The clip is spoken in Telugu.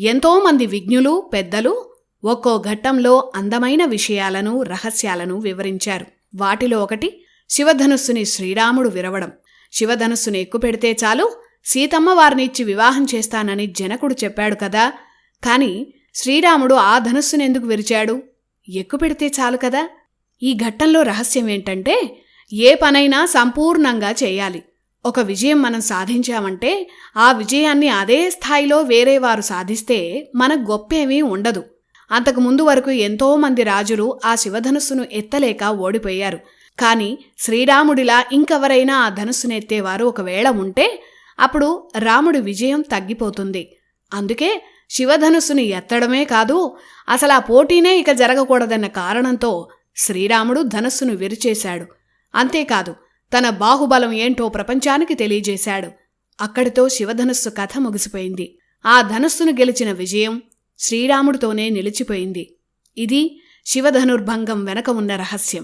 ఎంతోమంది విజ్ఞులు పెద్దలు ఒక్కో ఘట్టంలో అందమైన విషయాలను రహస్యాలను వివరించారు. వాటిలో ఒకటి శివధనుస్సుని శ్రీరాముడు విరవడం. శివధనుస్సుని ఎక్కుపెడితే చాలు సీతమ్మ వారినిచ్చి వివాహం చేస్తానని జనకుడు చెప్పాడు కదా. కాని శ్రీరాముడు ఆ ధనుస్సునెందుకు విరిచాడు? ఎక్కుపెడితే చాలు కదా. ఈ ఘట్టంలో రహస్యం ఏంటంటే ఏ పనైనా సంపూర్ణంగా చేయాలి. ఒక విజయం మనం సాధించామంటే ఆ విజయాన్ని అదే స్థాయిలో వేరే వారు సాధిస్తే మన గొప్పేమీ ఉండదు. అంతకు ముందు వరకు ఎంతోమంది రాజులు ఆ శివధనుస్సును ఎత్తలేక ఓడిపోయారు. కాని శ్రీరాముడిలా ఇంకెవరైనా ఆ ధనుస్సును ఎత్తేవారు ఒకవేళ ఉంటే అప్పుడు రాముడి విజయం తగ్గిపోతుంది. అందుకే శివధనుస్సుని ఎత్తడమే కాదు అసలు ఆ పోటీనే ఇక జరగకూడదన్న కారణంతో శ్రీరాముడు ధనస్సును విరిచేశాడు. అంతేకాదు తన బాహుబలం ఏంటో ప్రపంచానికి తెలియజేశాడు. అక్కడితో శివధనుస్సు కథ ముగిసిపోయింది. ఆ ధనుస్సును గెలిచిన విజయం శ్రీరాముడితోనే నిలిచిపోయింది. ఇది శివధనుర్భంగం వెనక ఉన్న రహస్యం.